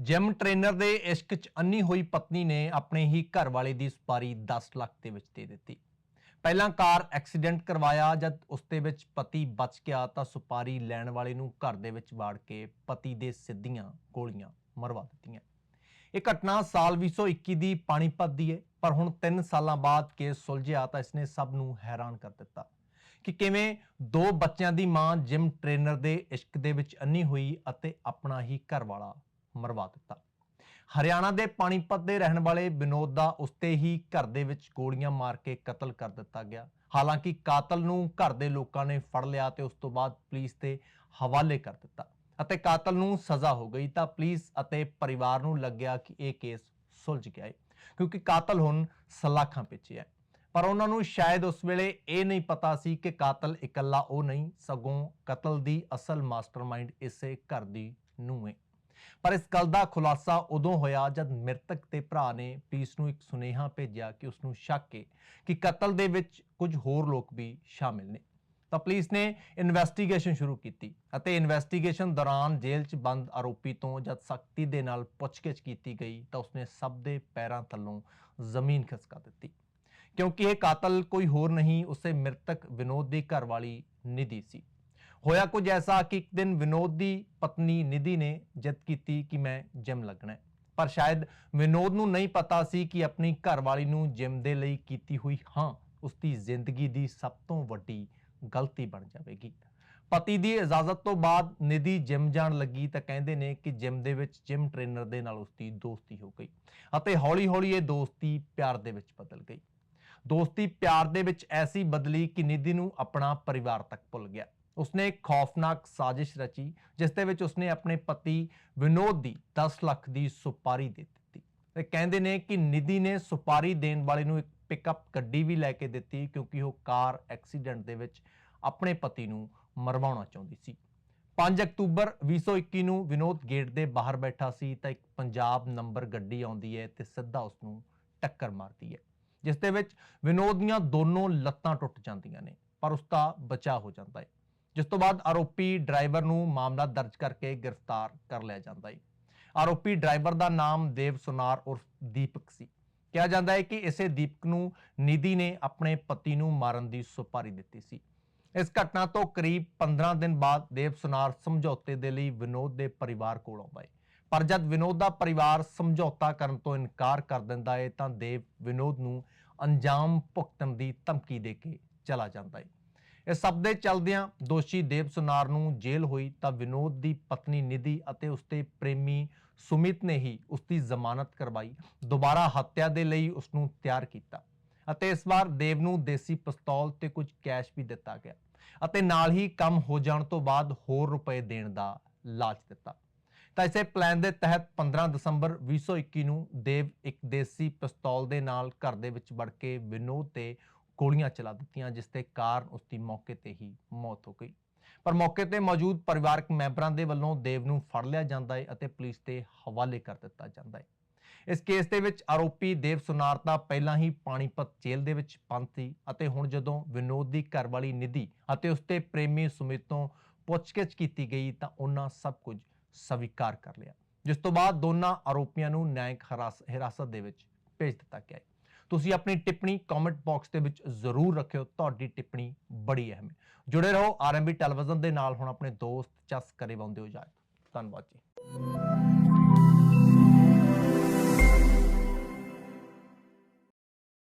Gym trainer ਦੇ ਇਸ਼ਕ 'ਚ ਅੰਨੀ ਹੋਈ ਪਤਨੀ ਨੇ ਆਪਣੇ ਹੀ ਘਰ ਵਾਲੇ ਦੀ ਸੁਪਾਰੀ 10 ਲੱਖ ਦੇ ਵਿੱਚ ਦੇ ਦਿੱਤੀ। ਪਹਿਲਾਂ ਕਾਰ ਐਕਸੀਡੈਂਟ ਕਰਵਾਇਆ, ਜਦ ਉਸ ਦੇ ਵਿੱਚ ਪਤੀ ਬਚ ਗਿਆ ਤਾਂ ਸੁਪਾਰੀ ਲੈਣ ਵਾਲੇ ਨੂੰ ਘਰ ਦੇ ਵਿੱਚ ਵਾੜ ਕੇ ਪਤੀ ਦੇ ਸਿੱਧੀਆਂ ਗੋਲੀਆਂ ਮਰਵਾ ਦਿੱਤੀਆਂ। ਇਹ ਘਟਨਾ ਸਾਲ 2021 ਦੀ ਪਾਣੀਪਤ ਦੀ ਹੈ ਪਰ ਹੁਣ 3 ਸਾਲਾਂ ਬਾਅਦ ਕੇਸ ਸੁਲਝਿਆ ਤਾਂ ਇਸਨੇ ਸਭ ਨੂੰ ਹੈਰਾਨ ਕਰ ਦਿੱਤਾ ਕਿ ਕਿਵੇਂ ਦੋ ਬੱਚਿਆਂ ਦੀ ਮਾਂ ਜਿਮ ਟ੍ਰੇਨਰ ਦੇ ਇਸ਼ਕ ਦੇ ਵਿੱਚ ਅੰਨੀ ਹੋਈ ਅਤੇ ਆਪਣਾ ਹੀ ਘਰ ਵਾਲਾ ਮਰਵਾ ਦਿੱਤਾ। ਹਰਿਆਣਾ ਦੇ ਪਾਣੀਪਤ ਦੇ ਰਹਿਣ ਵਾਲੇ ਵਿਨੋਦ ਦਾ ਉਸਤੇ ਹੀ ਘਰ ਦੇ ਵਿੱਚ ਗੋਲੀਆਂ ਮਾਰ ਕੇ ਕਤਲ ਕਰ ਦਿੱਤਾ ਗਿਆ। ਹਾਲਾਂਕਿ ਕਾਤਲ ਨੂੰ ਘਰ ਦੇ ਲੋਕਾਂ ਨੇ ਫੜ ਲਿਆ ਤੇ ਉਸ ਤੋਂ ਬਾਅਦ ਪੁਲਿਸ ਦੇ ਹਵਾਲੇ ਕਰ ਦਿੱਤਾ ਅਤੇ ਕਾਤਲ ਨੂੰ ਸਜ਼ਾ ਹੋ ਗਈ ਤਾਂ ਪੁਲਿਸ ਅਤੇ ਪਰਿਵਾਰ ਨੂੰ ਲੱਗਿਆ ਕਿ ਇਹ ਕੇਸ ਸੁਲਝ ਗਿਆ ਹੈ ਕਿਉਂਕਿ ਕਾਤਲ ਹੁਣ ਸਲਾਖਾਂ ਪਿੱਛੇ ਹੈ। ਪਰ ਉਹਨਾਂ ਨੂੰ ਸ਼ਾਇਦ ਉਸ ਵੇਲੇ ਇਹ ਨਹੀਂ ਪਤਾ ਸੀ ਕਿ ਕਾਤਲ ਇਕੱਲਾ ਉਹ ਨਹੀਂ, ਸਗੋਂ ਕਤਲ ਦੀ ਅਸਲ ਮਾਸਟਰਮਾਈਂਡ ਇਸੇ ਘਰ ਦੀ ਨੂੰਹ ਹੈ ਪਰ ਇਸ ਗੱਲ ਦਾ ਖੁਲਾਸਾ ਉਦੋਂ ਹੋਇਆ ਜਦ ਮ੍ਰਿਤਕ ਦੇ ਭਰਾ ਨੇ ਪੁਲਿਸ ਨੂੰ ਇੱਕ ਸੁਨੇਹਾ ਭੇਜਿਆ ਕਿ ਉਸ ਨੂੰ ਸ਼ੱਕ ਹੈ ਕਿ ਕਤਲ ਦੇ ਵਿੱਚ ਕੁਝ ਹੋਰ ਲੋਕ ਵੀ ਸ਼ਾਮਿਲ ਨੇ। ਤਾਂ ਪੁਲਿਸ ਨੇ ਇਨਵੈਸਟੀਗੇਸ਼ਨ ਸ਼ੁਰੂ ਕੀਤੀ ਅਤੇ ਇਨਵੈਸਟੀਗੇਸ਼ਨ ਦੌਰਾਨ ਜੇਲ੍ਹ 'ਚ ਬੰਦ ਆਰੋਪੀ ਤੋਂ ਜਦ ਸਖਤੀ ਦੇ ਨਾਲ ਪੁੱਛਗਿੱਛ ਕੀਤੀ ਗਈ ਤਾਂ ਉਸਨੇ ਸਭ ਦੇ ਪੈਰਾਂ ਥੱਲੋਂ ਜ਼ਮੀਨ ਖਿਸਕਾ ਦਿੱਤੀ। ਕਿਉਂਕਿ ਇਹ ਕਾਤਲ ਕੋਈ ਹੋਰ ਨਹੀਂ, ਉਸੇ ਮ੍ਰਿਤਕ ਵਿਨੋਦ ਦੀ ਘਰਵਾਲੀ ਨਿਧੀ ਸੀ। ਹੋਇਆ ਕੁਝ ਐਸਾ ਕਿ ਇੱਕ ਦਿਨ ਵਿਨੋਦ ਦੀ ਪਤਨੀ ਨਿਧੀ ਨੇ ਜਿੱਤ ਕੀਤੀ ਕਿ ਮੈਂ ਜਿਮ ਲੱਗਣਾ ਹੈ। ਪਰ ਸ਼ਾਇਦ ਵਿਨੋਦ ਨੂੰ ਨਹੀਂ ਪਤਾ ਸੀ ਕਿ ਆਪਣੀ ਘਰਵਾਲੀ ਨੂੰ ਜਿਮ ਦੇ ਲਈ ਕੀਤੀ ਹੋਈ ਹਾਂ ਉਸ ਦੀ ਜ਼ਿੰਦਗੀ ਦੀ ਸਭ ਤੋਂ ਵੱਡੀ ਗਲਤੀ ਬਣ ਜਾਵੇਗੀ। ਪਤੀ ਦੀ ਇਜਾਜ਼ਤ ਤੋਂ ਬਾਅਦ ਨਿਧੀ ਜਿਮ ਜਾਣ ਲੱਗੀ ਤਾਂ ਕਹਿੰਦੇ ਨੇ ਕਿ ਜਿਮ ਦੇ ਵਿੱਚ ਜਿਮ ਟ੍ਰੇਨਰ ਦੇ ਨਾਲ ਉਸ ਦੀ ਦੋਸਤੀ ਹੋ ਗਈ ਅਤੇ ਹੌਲੀ-ਹੌਲੀ ਇਹ ਦੋਸਤੀ ਪਿਆਰ ਦੇ ਵਿੱਚ ਬਦਲ ਗਈ। ਦੋਸਤੀ ਪਿਆਰ ਦੇ ਵਿੱਚ ਐਸੀ ਬਦਲੀ ਕਿ ਨਿਧੀ ਨੂੰ ਆਪਣਾ ਪਰਿਵਾਰ ਤੱਕ ਭੁੱਲ ਗਿਆ। ਉਸਨੇ ਇੱਕ ਖੌਫਨਾਕ ਸਾਜ਼ਿਸ਼ ਰਚੀ, ਜਿਸ ਦੇ ਵਿੱਚ ਉਸਨੇ ਆਪਣੇ ਪਤੀ ਵਿਨੋਦ ਦੀ 10 ਲੱਖ ਦੀ ਸੁਪਾਰੀ ਦੇ ਦਿੱਤੀ। ਤੇ ਕਹਿੰਦੇ ਨੇ ਕਿ ਨਿਧੀ ਨੇ ਸੁਪਾਰੀ ਦੇਣ ਵਾਲੇ ਨੂੰ ਇੱਕ ਪਿਕਅਪ ਗੱਡੀ ਵੀ ਲੈ ਕੇ ਦਿੱਤੀ, ਕਿਉਂਕਿ ਉਹ ਕਾਰ ਐਕਸੀਡੈਂਟ ਦੇ ਵਿੱਚ ਆਪਣੇ ਪਤੀ ਨੂੰ ਮਰਵਾਉਣਾ ਚਾਹੁੰਦੀ ਸੀ। 5 ਅਕਤੂਬਰ 2021 ਨੂੰ ਵਿਨੋਦ ਗੇਟ ਦੇ ਬਾਹਰ ਬੈਠਾ ਸੀ, ਤਾਂ ਇੱਕ ਪੰਜਾਬ ਨੰਬਰ ਗੱਡੀ ਆਉਂਦੀ ਹੈ ਤੇ ਸਿੱਧਾ ਉਸ ਨੂੰ ਟੱਕਰ ਮਾਰਦੀ ਹੈ, ਜਿਸ ਦੇ ਵਿੱਚ ਵਿਨੋਦ ਦੀਆਂ ਦੋਨੋਂ ਲੱਤਾਂ ਟੁੱਟ ਜਾਂਦੀਆਂ ਨੇ, ਪਰ ਉਸ ਦਾ ਬਚਾਅ ਹੋ ਜਾਂਦਾ ਹੈ। ਜਿਸ ਤੋਂ ਬਾਅਦ ਆਰੋਪੀ ਡਰਾਈਵਰ ਨੂੰ ਮਾਮਲਾ ਦਰਜ ਕਰਕੇ ਗ੍ਰਿਫਤਾਰ ਕਰ ਲਿਆ ਜਾਂਦਾ ਹੈ। ਆਰੋਪੀ ਡਰਾਈਵਰ ਦਾ ਨਾਮ ਦੇਵ ਸੁਨਾਰ ਉਰਫ ਦੀਪਕ ਸੀ। ਕਿਹਾ ਜਾਂਦਾ ਹੈ ਕਿ ਇਸੇ ਦੀਪਕ ਨੂੰ ਨਿਧੀ ਨੇ ਆਪਣੇ ਪਤੀ ਨੂੰ ਮਾਰਨ ਦੀ ਸੁਪਾਰੀ ਦਿੱਤੀ ਸੀ। ਇਸ ਘਟਨਾ ਤੋਂ ਕਰੀਬ 15 ਦਿਨ ਬਾਅਦ ਦੇਵ ਸੁਨਾਰ ਸਮਝੌਤੇ ਦੇ ਲਈ ਵਿਨੋਦ ਦੇ ਪਰਿਵਾਰ ਕੋਲ ਆਉਂਦਾ ਹੈ। ਪਰ ਜਦ ਵਿਨੋਦ ਦਾ ਪਰਿਵਾਰ ਸਮਝੌਤਾ ਕਰਨ ਤੋਂ ਇਨਕਾਰ ਕਰ ਦਿੰਦਾ ਹੈ ਤਾਂ ਦੇਵ ਵਿਨੋਦ ਨੂੰ ਅੰਜਾਮ ਭੁਗਤਣ ਦੀ ਧਮਕੀ ਦੇ ਕੇ ਚਲਾ ਜਾਂਦਾ ਹੈ। ਇਸ ਸਭ ਦੇ ਚਲਦਿਆਂ ਦੋਸ਼ੀ ਦੇਵ ਸੁਨਾਰ ਨੂੰ ਜੇਲ੍ਹ ਹੋਈ ਤਾਂ ਵਿਨੋਦ ਦੀ ਪਤਨੀ ਨਿਧੀ ਅਤੇ ਉਸਦੇ ਪ੍ਰੇਮੀ ਸੁਮਿਤ ਨੇ ਹੀ ਉਸ ਜ਼ਮਾਨਤ ਕਰਵਾਈ, ਦੁਬਾਰਾ ਹੱਤਿਆ ਦੇ ਲਈ ਉਸ ਨੂੰ ਤਿਆਰ ਕੀਤਾ ਅਤੇ ਇਸ ਵਾਰ ਦੇਵ ਨੂੰ ਦੇਸੀ ਪਿਸਤੌਲ ਤੇ ਕੁਝ ਕੈਸ਼ ਵੀ ਦਿੱਤਾ ਗਿਆ ਅਤੇ ਨਾਲ ਹੀ ਕੰਮ ਹੋ ਜਾਣ ਤੋਂ ਬਾਅਦ ਹੋਰ ਰੁਪਏ ਦੇਣ ਦਾ ਲਾਲਚ ਦਿੱਤਾ। ਤਾਂ ਇਸੇ ਪਲਾਨ ਦੇ ਤਹਿਤ 15 ਦਸੰਬਰ 2021 ਨੂੰ ਦੇਵ ਇੱਕ ਦੇਸੀ ਪਿਸਤੌਲ ਦੇ ਨਾਲ ਘਰ ਦੇ ਵਿੱਚ ਵੜ ਕੇ ਵਿਨੋਦ ਤੇ ਗੋਲੀਆਂ ਚਲਾ ਦਿੱਤੀਆਂ, ਜਿਸ ਦੇ ਕਾਰਨ ਉਸ ਦੀ ਮੌਕੇ ਤੇ ਹੀ ਮੌਤ ਹੋ ਗਈ। ਪਰ ਮੌਕੇ ਤੇ ਮੌਜੂਦ ਪਰਿਵਾਰਕ ਮੈਂਬਰਾਂ ਦੇ ਵੱਲੋਂ ਦੇਵ ਨੂੰ ਫੜ ਲਿਆ ਜਾਂਦਾ ਹੈ ਅਤੇ ਪੁਲਿਸ ਦੇ ਹਵਾਲੇ ਕਰ ਦਿੱਤਾ ਜਾਂਦਾ ਹੈ। ਇਸ ਕੇਸ ਦੇ ਵਿੱਚ ਆਰੋਪੀ ਦੇਵ ਸੁਨਾਰਤਾ ਪਹਿਲਾਂ ਹੀ ਪਾਣੀਪਤ ਜੇਲ੍ਹ ਦੇ ਵਿੱਚ ਬੰਦ ਸੀ ਅਤੇ ਹੁਣ ਜਦੋਂ ਵਿਨੋਦ ਦੀ ਘਰਵਾਲੀ ਨਿਧੀ ਅਤੇ ਉਸਦੇ ਪ੍ਰੇਮੀ ਸੁਮਿਤ ਤੋਂ ਪੁੱਛਗਿੱਛ ਕੀਤੀ ਗਈ ਤਾਂ ਉਹਨਾਂ ਸਭ ਕੁਝ ਸਵੀਕਾਰ ਕਰ ਲਿਆ, ਜਿਸ ਤੋਂ ਬਾਅਦ ਦੋਨਾਂ ਆਰੋਪੀਆਂ ਨੂੰ ਨਿਆਇਕ ਹਰਾਸ- ਹਿਰਾਸਤ ਦੇ ਵਿੱਚ ਭੇਜ ਦਿੱਤਾ ਗਿਆ ਹੈ। ਤੁਸੀਂ ਆਪਣੀ ਟਿੱਪਣੀ ਕਮੈਂਟ ਬਾਕਸ ਦੇ ਵਿੱਚ ਜ਼ਰੂਰ ਰੱਖਿਓ, ਤੁਹਾਡੀ ਟਿੱਪਣੀ ਬੜੀ ਅਹਿਮ ਹੈ। ਜੁੜੇ ਰਹੋ ਆਰਐਮਬੀ ਟੈਲੀਵਿਜ਼ਨ ਦੇ ਨਾਲ, ਹੁਣ ਆਪਣੇ ਦੋਸਤ ਚਸ ਕਰੇ ਬੰਦੇ ਹੋ। ਜਾਏ ਧੰਨਵਾਦ ਜੀ।